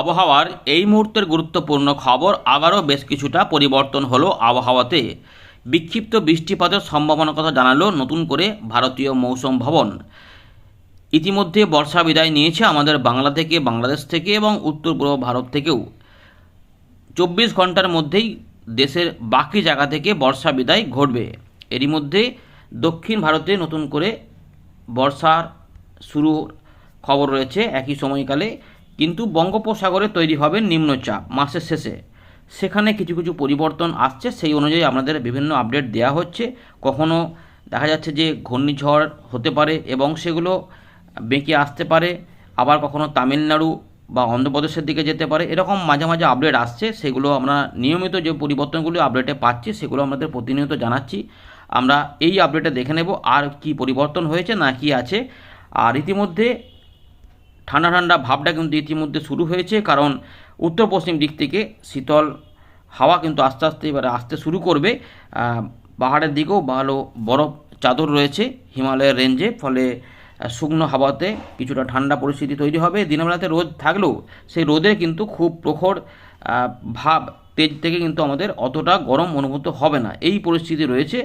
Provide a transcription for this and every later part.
আবহাওয়ার এই মুহূর্তের গুরুত্বপূর্ণ খবর আবারও বেশ কিছুটা পরিবর্তন হলো আবহাওয়াতে। বিক্ষিপ্ত বৃষ্টিপাতের সম্ভাবনার কথা জানালো নতুন করে ভারতীয় মৌসুম ভবন। ইতিমধ্যে বর্ষা বিদায় নিয়েছে আমাদের বাংলা থেকে, বাংলাদেশ থেকে এবং উত্তর পূর্ব ভারত থেকেও। চব্বিশ ঘণ্টার মধ্যেই দেশের বাকি জায়গা থেকে বর্ষা বিদায় ঘটবে। এরই মধ্যে দক্ষিণ ভারতে নতুন করে বর্ষার শুরু খবর রয়েছে। একই সময়কালে কিন্তু বঙ্গোপসাগরে তৈরি হবে নিম্নচাপ মাসের শেষে। সেখানে কিছু কিছু পরিবর্তন আসছে, সেই অনুযায়ী আমাদের বিভিন্ন আপডেট দেওয়া হচ্ছে। কখনো দেখা যাচ্ছে যে ঘূর্ণিঝড় হতে পারে এবং সেগুলো বেঁকে আসতে পারে, আবার কখনো তামিলনাড়ু বা অন্ধ্রপ্রদেশের দিকে যেতে পারে। এরকম মাঝে মাঝে আপডেট আসছে, সেগুলো আমরা নিয়মিত যে পরিবর্তনগুলো আপডেটে পাচ্ছি, সেগুলো আমাদের প্রতিনিয়ত জানাচ্ছি। আমরা এই আপডেটে দেখে নেব আর কি পরিবর্তন হয়েছে না কি আছে। আর ইতিমধ্যে ঠান্ডা ঠান্ডা ভাবটা কিন্তু ইতিমধ্যে শুরু হয়েছে, কারণ উত্তর পশ্চিম দিক থেকে শীতল হাওয়া কিন্তু আস্তে আস্তে এবারে আসতে শুরু করবে। পাহাড়ের দিকেও ভালো বরফ চাদর রয়েছে হিমালয়ের রেঞ্জে, ফলে শুকনো হাওয়াতে কিছুটা ঠান্ডা পরিস্থিতি তৈরি হবে। দিনের বেলাতে রোদ থাকলেও সেই রোদে কিন্তু খুব প্রখর ভাব তেজ থেকে কিন্তু আমাদের অতটা গরম অনুভূত হবে না। এই পরিস্থিতি রয়েছে।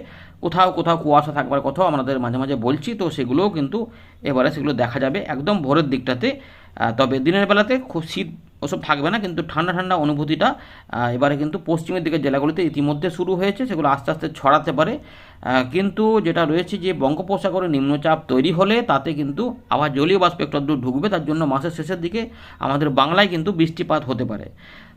কোথাও কোথাও কুয়াশা থাকবার কথাও আমাদের মাঝে মাঝে বলছি, তো সেগুলোও কিন্তু এবারে সেগুলো দেখা যাবে একদম ভোরের দিকটাতে। তবে দিনের বেলাতে খুব শীত ওসব থাকবে না, কিন্তু ঠান্ডা ঠান্ডা অনুভূতিটা এবারে কিন্তু পশ্চিমের দিকের জেলাগুলিতে ইতিমধ্যে শুরু হয়েছে, সেগুলো আস্তে আস্তে ছড়াতে পারে। কিন্তু যেটা রয়েছে যে বঙ্গোপসাগরে নিম্নচাপ তৈরি হলে তাতে কিন্তু আবার জলীয় বাষ্প একটু ঢুকবে, তার জন্য মাসের শেষের দিকে আমাদের বাংলায় কিন্তু বৃষ্টিপাত হতে পারে।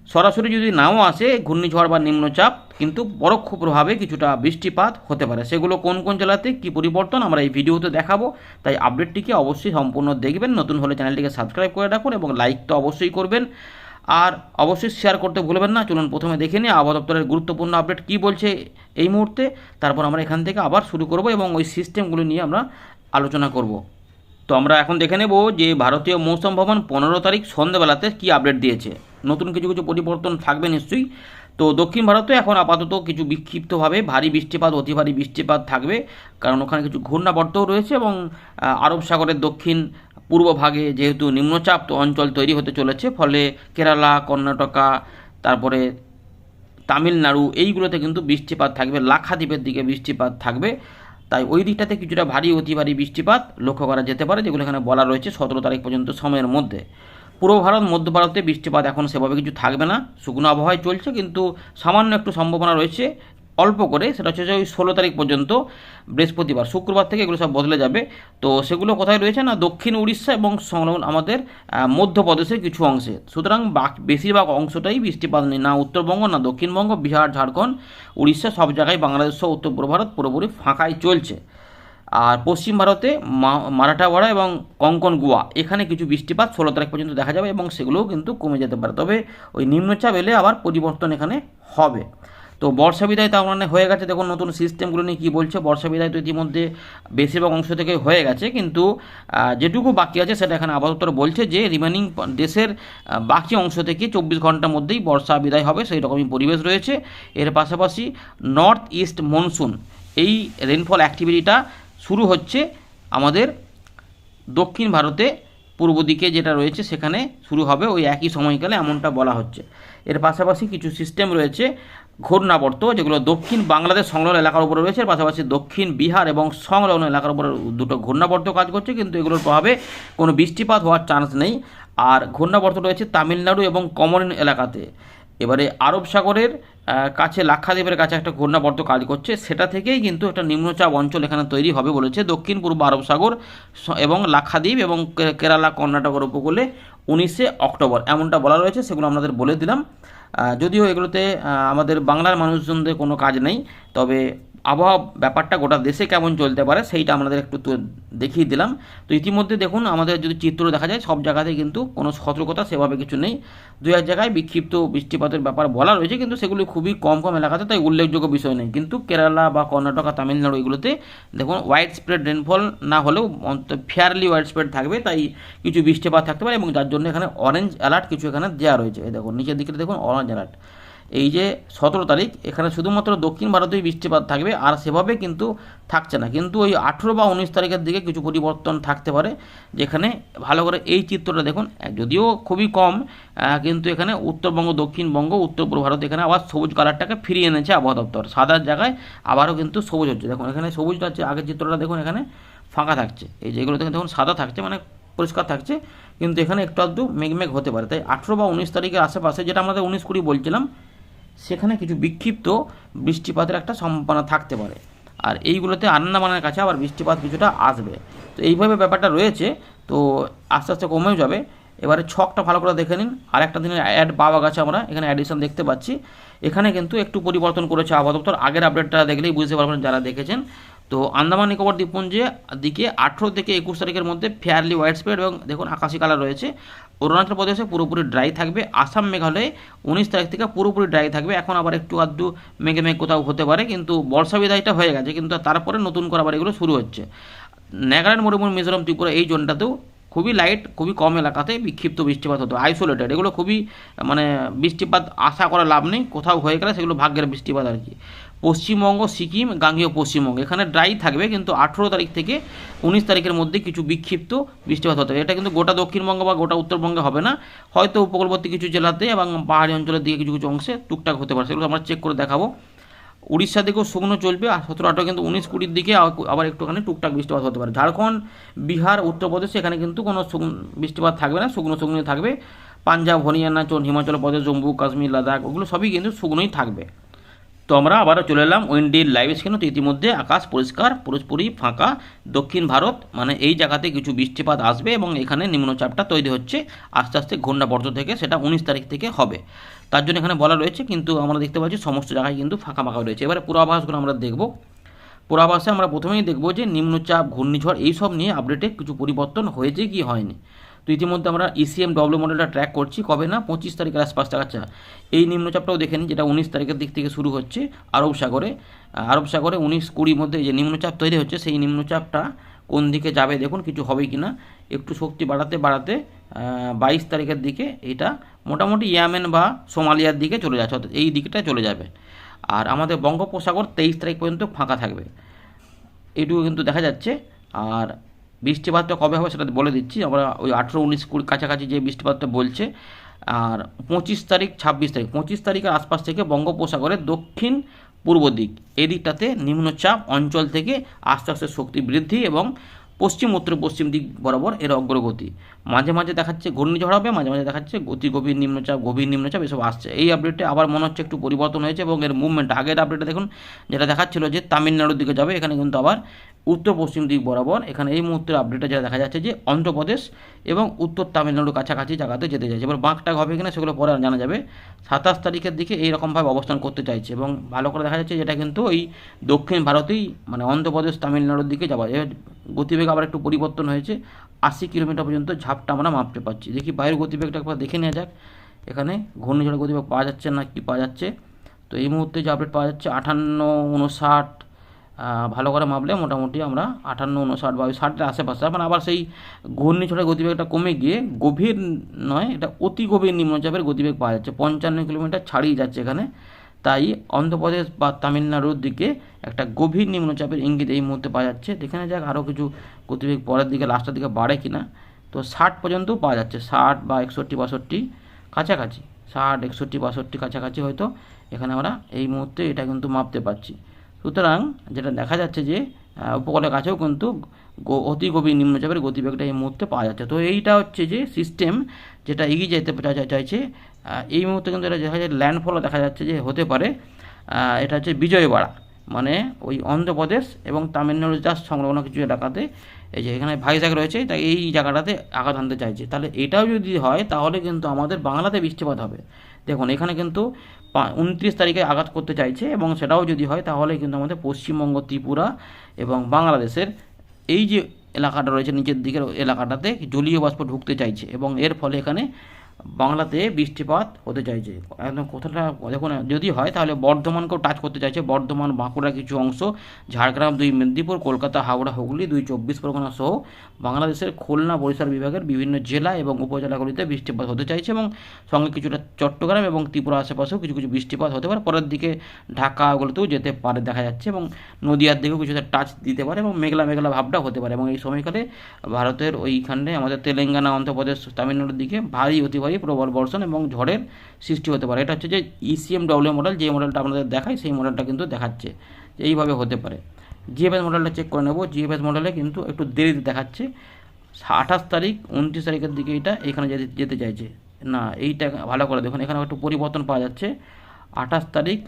সরাসরি যদি নাও আসে, ঘূর্ণিঝড় বা নিম্নচাপ, কিন্তু পরোক্ষ প্রভাবে কিছুটা বৃষ্টিপাত হতে পারে। সেগুলো কোন কোন জেলাতে কি পরিবর্তন আমরা এই ভিডিওতে দেখাবো। তাই আপডেটটিকে অবশ্যই সম্পূর্ণ দেখবেন। নতুন হলে চ্যানেলটিকে সাবস্ক্রাইব করে রাখুন এবং লাইক তো অবশ্যই করবেন। আর অবশ্যই শেয়ার করতে ভুলবেন না। চলুন প্রথমে দেখে নিই আবহাওয়া দপ্তরের গুরুত্বপূর্ণ আপডেট কী বলছে এই মুহূর্তে। তারপর আমরা এখান থেকে আবার শুরু করব এবং ওই সিস্টেমগুলো নিয়ে আমরা আলোচনা করব। তো আমরা এখন দেখে নেব যে ভারতীয় মৌসুম ভবন পনেরো তারিখ সন্ধ্যেবেলাতে কী আপডেট দিয়েছে। নতুন কিছু কিছু পরিবর্তন থাকবে নিশ্চয়ই। তো দক্ষিণ ভারতে এখন আপাতত কিছু বিক্ষিপ্তভাবে ভারী বৃষ্টিপাত, অতি ভারী বৃষ্টিপাত থাকবে। কারণ ওখানে কিছু ঘূর্ণাবর্তও রয়েছে এবং আরব সাগরের দক্ষিণ পূর্ব ভাগে যেহেতু নিম্নচাপ অঞ্চল তৈরি হতে চলেছে। ফলে কেরালা, কর্ণাটকা, তারপরে তামিলনাড়ু, এইগুলোতে কিন্তু বৃষ্টিপাত থাকবে। লাক্ষাদ্বীপের দিকে বৃষ্টিপাত থাকবে। তাই ওই দিকটাতে কিছুটা ভারী, অতি ভারী বৃষ্টিপাত লক্ষ্য করা যেতে পারে, যেগুলো এখানে বলা রয়েছে সতেরো তারিখ পর্যন্ত সময়ের মধ্যে। পূর্ব ভারত, মধ্য ভারতে বৃষ্টিপাত এখন সেভাবে কিছু থাকবে না। শুকনো আবহাওয়ায় চলছে, কিন্তু সামান্য একটু সম্ভাবনা রয়েছে অল্প করে। সেটা হচ্ছে ওই ষোলো তারিখ পর্যন্ত বৃহস্পতিবার, শুক্রবার থেকে এগুলো সব বদলে যাবে। তো সেগুলো কোথায় রয়েছে না? দক্ষিণ উড়িষ্যা এবং সংলগ্ন আমাদের মধ্যপ্রদেশের কিছু অংশে। সুতরাং বেশিরভাগ অংশটাই বৃষ্টিপাত নেই। না উত্তরবঙ্গ, না দক্ষিণবঙ্গ, বিহার, ঝাড়খণ্ড, উড়িষ্যা সব জায়গায় বাংলাদেশ সহ উত্তর পূর্ব ভারত পুরোপুরি ফাঁকাই চলছে। আর পশ্চিম ভারতে মারাঠাওয়াড়া এবং কঙ্কন গোয়া, এখানে কিছু বৃষ্টিপাত ষোলো তারিখ পর্যন্ত দেখা যাবে এবং সেগুলোও কিন্তু কমে যেতে পারে। তবে ওই নিম্নচাপ এলে আবার পরিবর্তন এখানে হবে। তো বর্ষা বিদায় তার মানে হয়ে গেছে। দেখুন, নতুন সিস্টেমগুলো নিয়ে কী বলছে, বর্ষা বিদায় তো ইতিমধ্যে বেশিরভাগ অংশ থেকে হয়ে গেছে, কিন্তু যেটুকু বাকি আছে সেটা এখানে আপাতত বলছে যে রিমেনিং দেশের বাকি অংশ থেকে চব্বিশ ঘণ্টার মধ্যেই বর্ষা বিদায় হবে। সেই রকমই পরিবেশ রয়েছে। এর পাশাপাশি নর্থ ইস্ট মনসুন এই রেনফল অ্যাক্টিভিটিটা শুরু হচ্ছে আমাদের দক্ষিণ ভারতে পূর্ব দিকে যেটা রয়েছে সেখানে শুরু হবে ওই একই সময়কালে এমনটা বলা হচ্ছে। এর পাশাপাশি কিছু সিস্টেম রয়েছে ঘূর্ণাবর্ত যেগুলো দক্ষিণ বাংলাদেশ সংলগ্ন এলাকার উপরে রয়েছে। এর পাশাপাশি দক্ষিণ বিহার এবং সংলগ্ন এলাকার উপরে দুটো ঘূর্ণাবর্ত কাজ করছে কিন্তু এগুলোর প্রভাবে কোনো বৃষ্টিপাত হওয়ার চান্স নেই। আর ঘূর্ণাবর্ত রয়েছে তামিলনাড়ু এবং কমন এলাকাতে। এবারে আরব সাগরের কাছে লাক্ষাদ্বীপের কাছে একটা ঘূর্ণাবর্ত কাজ করছে। সেটা থেকেই কিন্তু একটা নিম্নচাপ অঞ্চল এখানে তৈরি হবে বলেছে দক্ষিণ পূর্ব আরব সাগর এবং লাক্ষাদ্বীপ এবং কেরালা, কর্ণাটকের উপকূলে উনিশে অক্টোবর। এমনটা বলা রয়েছে, সেগুলো আপনাদের বলে দিলাম। যদিও এগুলোতে আমাদের বাংলার মানুষজনদের কোনো কাজ নেই, তবে আবহাওয়া ব্যাপারটা গোটা দেশে কেমন চলতে পারে সেইটা আমাদের একটু দেখিয়ে দিলাম। তো ইতিমধ্যে দেখুন, আমাদের যদি চিত্র দেখা যায়, সব জায়গাতেই কিন্তু কোনো সতর্কতা সেভাবে কিছু নেই। দু এক জায়গায় বিক্ষিপ্ত বৃষ্টিপাতের ব্যাপার বলা রয়েছে, কিন্তু সেগুলি খুবই কম কম এলাকাতে, তাই উল্লেখযোগ্য বিষয় নেই। কিন্তু কেরালা বা কর্ণাটক তামিলনাড়ু এগুলোতে দেখুন ওয়াইড স্প্রেড রেনফল না হলেও ফেয়ারলি ওয়াইড স্প্রেড থাকবে, তাই কিছু বৃষ্টিপাত থাকতে পারে এবং যার জন্য এখানে অরেঞ্জ অ্যালার্ট কিছু এখানে দেওয়া রয়েছে। দেখুন, নিচের দিকে দেখুন অরেঞ্জ অ্যালার্ট এই যে সতেরো তারিখ, এখানে শুধুমাত্র দক্ষিণ ভারতেই বৃষ্টিপাত থাকবে, আর সেভাবে কিন্তু থাকছে না। কিন্তু ওই আঠেরো বা উনিশ তারিখের দিকে কিছু পরিবর্তন থাকতে পারে, যেখানে ভালো করে এই চিত্রটা দেখুন। যদিও খুবই কম কিন্তু এখানে উত্তরবঙ্গ, দক্ষিণবঙ্গ, উত্তর পূর্ব ভারত, এখানে আবার সবুজ কালারটাকে ফিরিয়ে এনেছে আবহাওয়া দপ্তর। সাদার জায়গায় আবারও কিন্তু সবুজ হচ্ছে। দেখুন, এখানে সবুজটা হচ্ছে, আগের চিত্রটা দেখুন, এখানে ফাঁকা থাকছে। এই যেগুলো থেকে দেখুন, সাদা থাকছে মানে পরিষ্কার থাকছে, কিন্তু এখানে একটু আধটু মেঘমেঘ হতে পারে। তাই আঠেরো বা উনিশ তারিখের আশেপাশে, যেটা আমাদের উনিশ কুড়ি বলছিলাম সেখানে কিছু বিক্ষিপ্ত বৃষ্টিপাতের একটা সম্ভাবনা থাকতে পারে। আর এইগুলোতে আন্দামানের কাছে আবার বৃষ্টিপাত কিছুটা আসবে। তো এইভাবে ব্যাপারটা রয়েছে, তো আস্তে আস্তে কমেও যাবে। এবারে ছকটা ভালো করে দেখে নিন। আর একটা দিনের অ্যাড পাওয়া গেছে আমরা, এখানে অ্যাডিশন দেখতে পাচ্ছি। এখানে কিন্তু একটু পরিবর্তন করেছে আবহাওয়া আগের আপডেটটা দেখলেই বুঝতে পারবেন যারা দেখেছেন। তো আন্দামান নিকোবর দ্বীপপুঞ্জে দিকে আঠেরো থেকে একুশ তারিখের মধ্যে ফেয়ারলি হোয়াইট স্প্রেড এবং দেখুন আকাশি কালার রয়েছে। অরুণাচল প্রদেশে পুরোপুরি ড্রাই থাকবে। আসাম মেঘালয়ে উনিশ তারিখ থেকে পুরোপুরি ড্রাই থাকবে। এখন আবার একটু আধটু মেঘে মেঘ কোথাও হতে পারে, কিন্তু বর্ষা বিদায়টা হয়ে গেছে, কিন্তু তারপরে নতুন করে আবার এগুলো শুরু হচ্ছে। নাগাল্যান্ড, মরুভূমি, মিজোরাম, ত্রিপুরা এই জোনটাতেও খুবই লাইট খুবই কম এলাকাতে বিক্ষিপ্ত বৃষ্টিপাত হতো আইসোলেটেড এগুলো খুবই মানে বৃষ্টিপাত আশা করা লাভ নেই, কোথাও হয়ে গেলে সেগুলো ভাগ্যের বৃষ্টিপাত আর কি। পশ্চিমবঙ্গ, সিকিম, গাঙ্গেয় পশ্চিমবঙ্গ। এখানে ড্রাই থাকবে, কিন্তু আঠেরো তারিখ থেকে উনিশ তারিখের মধ্যে কিছু বিক্ষিপ্ত বৃষ্টিপাত হতে পারে। এটা কিন্তু গোটা দক্ষিণবঙ্গ বা গোটা উত্তরবঙ্গে হবে না। হয়তো উপকূলবর্তী কিছু জেলাতে এবং পাহাড়ি অঞ্চলের দিকে কিছু কিছু অংশে টুকটাক হতে পারে। সেগুলো আমরা চেক করে দেখাবো। উড়িষ্যা দিকেও শুকনো চলবে, আর সতেরো আঠেরো কিন্তু উনিশ কুড়ির দিকে আবার একটুখানি টুকটাক বৃষ্টিপাত হতে পারে। ঝাড়খণ্ড, বিহার, উত্তরপ্রদেশ এখানে কিন্তু কোনো বৃষ্টিপাত থাকবে না, শুকনো শুকনোই থাকবে। পাঞ্জাব, হরিয়ানা, চোন হিমাচল প্রদেশ, জম্মু, কাশ্মীর, লাদাখ, ওগুলো সবই কিন্তু শুকনোই থাকবে। তো আমরা আবারও চলে এলাম উইন্ডির লাইভ স্ক্রিনে তো ইতিমধ্যে আকাশ পরিষ্কার পুরোপুরি ফাঁকা, দক্ষিণ ভারত মানে এই জায়গাতে কিছু বৃষ্টিপাত আসবে এবং এখানে নিম্নচাপটা তৈরি হচ্ছে, আস্তে আস্তে ঘূর্ণাবর্ত থেকে, সেটা উনিশ তারিখ থেকে হবে। তার জন্য এখানে বলা রয়েছে, কিন্তু আমরা দেখতে পাচ্ছি সমস্ত জায়গায় কিন্তু ফাঁকা ফাঁকা রয়েছে। এবারে পূর্বাভাসগুলো আমরা দেখব। পূর্বাভাসে আমরা প্রথমেই দেখব যে নিম্নচাপ, ঘূর্ণিঝড়, এইসব নিয়ে আপডেটে কিছু পরিবর্তন হয়েছে কি হয়নি? তো ইতিমধ্যে আমরা ইসিএম ডব্লিউ মডেলটা ট্র্যাক করছি। কবে না? পঁচিশ তারিখের আশপাশ। দেখাচ্ছে এই নিম্নচাপটাও দেখে নিন, যেটা উনিশ তারিখের দিক থেকে শুরু হচ্ছে আরব সাগরে। আরব সাগরে উনিশ কুড়ির মধ্যে যে নিম্নচাপ তৈরি হচ্ছে, সেই নিম্নচাপটা কোন দিকে যাবে দেখুন, কিছু হবে কি না একটু শক্তি বাড়াতে বাড়াতে বাইশ তারিখের দিকে এটা মোটামুটি ইয়ামেন বা সোমালিয়ার দিকে চলে যাচ্ছে, অর্থাৎ এই দিকটা চলে যাবে। আর আমাদের বঙ্গোপসাগর তেইশ তারিখ পর্যন্ত ফাঁকা থাকবে। এটুকু কিন্তু দেখা যাচ্ছে। আর বৃষ্টিপাতটা কবে হবে সেটা বলে দিচ্ছি। আমরা ওই আঠেরো উনিশ কুড়ি কাছাকাছি যে বৃষ্টিপাতটা বলছে, আর পঁচিশ তারিখ, ছাব্বিশ তারিখ, পঁচিশ তারিখের আশপাশ থেকে বঙ্গোপসাগরের দক্ষিণ পূর্ব দিক, এদিকটাতে দিকটাতে নিম্নচাপ অঞ্চল থেকে আস্তে আস্তে শক্তি বৃদ্ধি এবং পশ্চিম উত্তর পশ্চিম দিক বরাবর এর অগ্রগতি। মাঝে মাঝে দেখাচ্ছে ঘূর্ণিঝড় হবে, মাঝে মাঝে দেখাচ্ছে গতি গভীর নিম্নচাপ গভীর নিম্নচাপ এসব আসছে। এই আপডেটে আবার মনে হচ্ছে একটু পরিবর্তন হয়েছে এবং এর মুভমেন্ট আগের আপডেটে দেখুন যেটা দেখাচ্ছিল যে তামিলনাড়ুর দিকে যাবে, এখানে কিন্তু আবার উত্তর পশ্চিম দিক বরাবর এখানে এই মুহূর্তের আপডেটে যেটা দেখা যাচ্ছে যে অন্ধ্রপ্রদেশ এবং উত্তর তামিলনাড়ুর কাছাকাছি জায়গাতে যেতে চাইছে। এবার বাঁকটাক হবে কিনা সেগুলো পরে জানা যাবে। সাতাশ তারিখের দিকে এইরকমভাবে অবস্থান করতে চাইছে এবং ভালো করে দেখা যাচ্ছে যেটা কিন্তু ওই দক্ষিণ ভারতেই মানে অন্ধ্রপ্রদেশ, তামিলনাড়ুর দিকে যাওয়া গতিবেগ আবার একটু পরিবর্তন হয়েছে, আশি কিলোমিটার পর্যন্ত ঝাপটা আমরা মাপতে পারছি। দেখি বায়ুর গতিবেগটা একবার দেখে নেওয়া যাক। এখানে ঘূর্ণিঝড়ের গতিবেগ পাওয়া যাচ্ছে না কি পাওয়া যাচ্ছে? তো এই মুহূর্তে যে আপডেট পাওয়া যাচ্ছে, আটান্ন, উনষাট ভালো করে মাপলে মোটামুটি আমরা আটান্ন, উনষাট বা ওই ষাটের আশেপাশে। মানে আবার সেই ঘূর্ণিঝড়ের গতিবেগটা কমে গিয়ে গভীর নয়, এটা অতি গভীর নিম্নচাপের গতিবেগ পাওয়া যাচ্ছে। পঞ্চান্ন কিলোমিটার ছাড়িয়ে যাচ্ছে এখানে। তাই অন্ধ্রপ্রদেশ বা তামিলনাড়ুর দিকে একটা গভীর নিম্নচাপের ইঙ্গিত এই মুহূর্তে পাওয়া যাচ্ছে। দেখে নেওয়া যাক আরও কিছু গতিবেগ পরের দিকে, লাস্টের দিকে বাড়ে কিনা। তো ষাট পর্যন্তও পাওয়া যাচ্ছে, ষাট বা একষট্টি বাষট্টি কাছাকাছি, ষাট, একষট্টি, বাষট্টি কাছাকাছি হয়তো এখানে আমরা এই মুহূর্তে এটা কিন্তু মাপতে পারছি। সুতরাং যেটা দেখা যাচ্ছে যে উপকূলের কাছেও কিন্তু অতি গভীর নিম্নচাপের গতিবেগটা এই মুহূর্তে পাওয়া যাচ্ছে। তো এইটা হচ্ছে যে সিস্টেম যেটা এগিয়ে যেতে চাইছে এই মুহূর্তে কিন্তু এটা দেখা যায় ল্যান্ডফলও দেখা যাচ্ছে যে হতে পারে এটা হচ্ছে বিজয়বাড়া মানে ওই অন্ধ্রপ্রদেশ এবং তামিলনাড়ু যা সংলগ্ন কিছু এলাকাতে এই যে এখানে ভাইজাগ রয়েছে, তাই এই জায়গাটাতে আঘাত আনতে চাইছে। তাহলে এটাও যদি হয়, তাহলে কিন্তু আমাদের বাংলাতে বৃষ্টিপাত হবে। দেখুন, এখানে কিন্তু উনত্রিশ তারিখে আঘাত করতে চাইছে এবং সেটাও যদি হয়, তাহলে কিন্তু আমাদের পশ্চিমবঙ্গ, ত্রিপুরা এবং বাংলাদেশের এই যে এলাকাটা রয়েছে, নিচের দিকের এলাকাটাতে জলীয় বাষ্প ঢুকতে চাইছে এবং এর ফলে এখানে বাংলাতে বৃষ্টিপাত হতে চাইছে। একদম কথাটা দেখুন, যদি হয় তাহলে বর্ধমানকেও টাচ করতে চাইছে। বর্ধমান, বাঁকুড়া কিছু অংশ, ঝাড়গ্রাম দুই, মেদিনীপুর, কলকাতা, হাওড়া, হুগলি দুই, চব্বিশ পরগনা সহ বাংলাদেশের খুলনা বরিশাল বিভাগের বিভিন্ন জেলা এবং উপজেলাগুলিতে বৃষ্টিপাত হতে চাইছে এবং সঙ্গে কিছুটা চট্টগ্রাম এবং ত্রিপুরা আশেপাশেও কিছু কিছু বৃষ্টিপাত হতে পারে। পরের দিকে ঢাকাগুলোতেও যেতে পারে, দেখা যাচ্ছে এবং নদীয়ার দিকেও কিছুটা টাচ দিতে পারে এবং মেঘলা মেঘলা ভাবটা হতে পারে এবং এই সময়কালে ভারতের ওইখানে আমাদের তেলেঙ্গানা, অন্ধ্রপ্রদেশ, তামিলনাড়ুর দিকে ভারী অতি ভারী প্রবল বর্ষণ এবং ঝড়ের সৃষ্টি হতে পারে। এটা হচ্ছে যে ইসিএম ডব্লিউ মডেল যে মডেলটা আপনাদের দেখায় সেই মডেলটা কিন্তু দেখাচ্ছে এইভাবে হতে পারে। জিএফএস মডেলটা চেক করে নেব। জিএফএস মডেলে কিন্তু একটু দেরিতে দেখাচ্ছে। আঠাশ তারিখ, উনত্রিশ তারিখের দিকে এটা এখানে যেতে চাইছে। না, এইটা ভালো করে দেখুন এখানে একটু পরিবর্তন পাওয়া যাচ্ছে। আঠাশ তারিখ,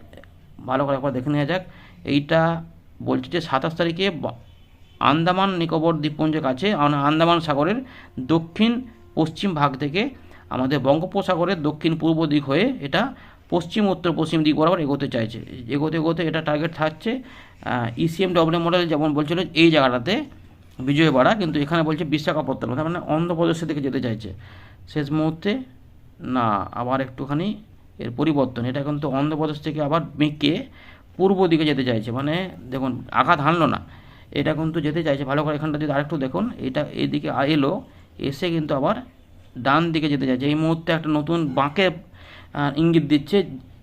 ভালো করে একবার দেখে নেওয়া যাক। এইটা বলছে যে সাতাশ তারিখে আন্দামান নিকোবর দ্বীপপুঞ্জের কাছে, আন- আন্দামান সাগরের দক্ষিণ পশ্চিম ভাগ থেকে আমাদের বঙ্গোপসাগরের দক্ষিণ পূর্ব দিক হয়ে এটা পশ্চিম উত্তর পশ্চিম দিক বরাবর এগোতে চাইছে। এগোতে এগোতে এটা টার্গেট থাকছে ইসিএম ডব্লিউ মডেল যেমন বলছিল, এই জায়গাটাতে বিজয়বাড়া, কিন্তু এখানে বলছে বিশাখাপত্তনম, তার মানে অন্ধ্রপ্রদেশের দিকে যেতে চাইছে। শেষ মুহূর্তে না, আবার একটুখানি এর পরিবর্তন। এটা কিন্তু অন্ধ্রপ্রদেশ থেকে আবার বেঁকে পূর্ব দিকে যেতে চাইছে। মানে দেখুন, আঘাত হানলো না। এটা কিন্তু যেতে চাইছে। ভালো করে এখানটা যদি আরেকটু দেখুন, এটা এদিকে এলো, এসে কিন্তু আবার ডান দিকে যেতে চাইছে এই মুহূর্তে একটা নতুন বাঁকে ইঙ্গিত দিচ্ছে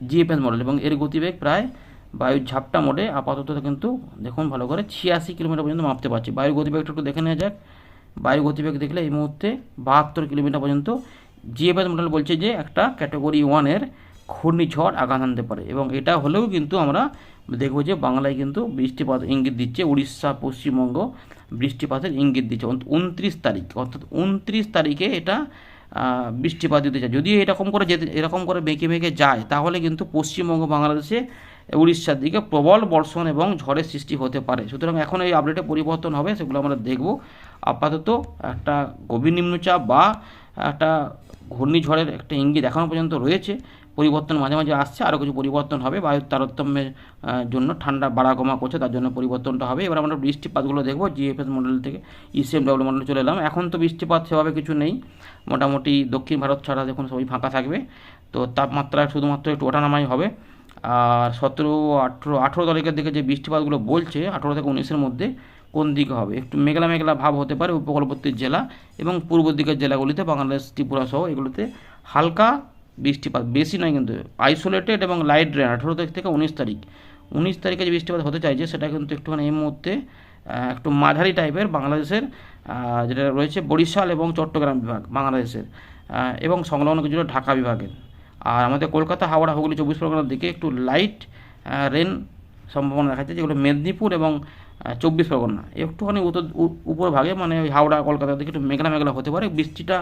জিএফএস মডেল এবং এর গতিবেগ প্রায় বায়ুর ঝাপটা মোডে আপাতত কিন্তু দেখুন ভালো করে ছিয়াশি কিলোমিটার পর্যন্ত মাপতে পারছি। বায়ুর গতিবেগটা একটু দেখে নেওয়া যাক। বায়ু গতিবেগ দেখলে এই মুহূর্তে বাহাত্তর কিলোমিটার পর্যন্ত জিএফএস মডেল বলছে যে একটা ক্যাটাগরি ওয়ানের ঘূর্ণিঝড় আঘাত আনতে পারে এবং এটা হলেও কিন্তু আমরা দেখব যে বাংলায় কিন্তু বৃষ্টিপাত ইঙ্গিত দিচ্ছে, উড়িষ্যা, পশ্চিমবঙ্গ বৃষ্টিপাতের ইঙ্গিত দিচ্ছে। উনত্রিশ তারিখ, অর্থাৎ উনত্রিশ তারিখে এটা বৃষ্টিপাত দিতে চায়। যদি এরকম করে যেতে, এরকম করে বেঁকে বেঁকে যায়, তাহলে কিন্তু পশ্চিমবঙ্গ, বাংলাদেশে উড়িষ্যার দিকে প্রবল বর্ষণ এবং ঝড়ের সৃষ্টি হতে পারে। সুতরাং এখন এই আপডেটে পরিবর্তন হবে, সেগুলো আমরা দেখব। আপাতত একটা গভীর নিম্নচাপ বা একটা ঘূর্ণিঝড়ের একটা ইঙ্গিত এখনও পর্যন্ত রয়েছে। পরিবর্তন মাঝে মাঝে আসছে আরও কিছু পরিবর্তন হবে। বায়ুর তারতম্যের জন্য ঠান্ডা বাড়া কমা করছে, তার জন্য পরিবর্তনটা হবে। এবার আমরা বৃষ্টিপাতগুলো দেখব জিএফএস মডেল থেকে E ইসিএম ডাব্লিউ মডেলে চলে এলাম। এখন তো বৃষ্টিপাত সেভাবে কিছু নেই। মোটামুটি দক্ষিণ ভারত ছাড়া দেখুন সবই ফাঁকা থাকবে। তো তাপমাত্রা শুধুমাত্র একটু ওঠানামাই হবে। আর সতেরো, আঠেরো আঠেরো তারিখের দিকে যে বৃষ্টিপাতগুলো বলছে, আঠেরো থেকে উনিশের মধ্যে কোন দিকে হবে? একটু মেঘলা মেঘলা ভাব হতে পারে উপকূলবর্তী জেলা এবং পূর্ব দিকের জেলাগুলিতে, বাংলাদেশ, ত্রিপুরা সহ এগুলোতে হালকা বৃষ্টিপাত, বেশি নয় কিন্তু আইসোলেটেড এবং লাইট রেন আঠেরো তারিখ থেকে উনিশ তারিখ। উনিশ তারিখে যে বৃষ্টিপাত হতে চাইছে, সেটা কিন্তু একটুখানি এই মুহূর্তে একটু মাঝারি টাইপের বাংলাদেশের যেটা রয়েছে বরিশাল এবং চট্টগ্রাম বিভাগ, বাংলাদেশের এবং সংলগ্ন কিছুটা ঢাকা বিভাগের। আর আমাদের কলকাতা, হাওড়া, হুগলি, চব্বিশ পরগনার দিকে একটু লাইট রেন সম্ভাবনা দেখা যাচ্ছে যেগুলো মেদিনীপুর এবং চব্বিশ পরগনা। একটুখানি উত্তর উপর ভাগে মানে হাওড়া কলকাতার দিকে একটু মেঘলা মেঘলা হতে পারে। বৃষ্টিটা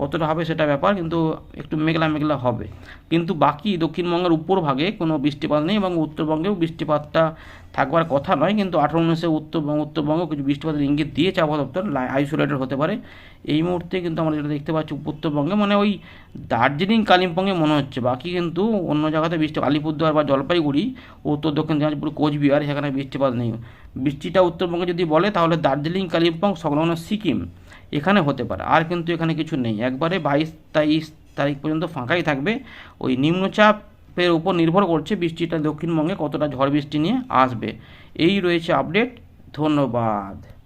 কতটা হবে সেটা ব্যাপার, কিন্তু একটু মেঘলা মেঘলা হবে। কিন্তু বাকি দক্ষিণবঙ্গের উপর ভাগে কোনো বৃষ্টিপাত নেই এবং উত্তরবঙ্গেও বৃষ্টিপাতটা থাকবার কথা নয়। কিন্তু আঠারো উনিশে উত্তরবঙ্গ উত্তরবঙ্গ কিছু বৃষ্টিপাতের ইঙ্গিত দিয়েছে আবহাওয়া দপ্তর আইসোলেটেড হতে পারে। এই মুহূর্তে কিন্তু আমরা যেটা দেখতে পাচ্ছি উত্তরবঙ্গে মানে ওই দার্জিলিং, কালিম্পংয়ে মনে হচ্ছে। বাকি কিন্তু অন্য জায়গাতে বৃষ্টি, আলিপুরদুয়ার বা জলপাইগুড়ি, উত্তর দক্ষিণ দিনাজপুর, কোচবিহার, সেখানে বৃষ্টিপাত নেই। বৃষ্টিটা উত্তরবঙ্গে যদি বলে, তাহলে দার্জিলিং, কালিম্পং, সংলগ্ন সিকিম এখানে হতে পারে। আর কিন্তু এখানে কিছু নেই। একবারে বাইশ, তেইশ তারিখ পর্যন্ত ফাঁকাই থাকবে। ওই নিম্নচাপের উপর নির্ভর করছে বৃষ্টিটা দক্ষিণবঙ্গে কতটা ঝড় বৃষ্টি নিয়ে আসবে। এই রয়েছে আপডেট। ধন্যবাদ।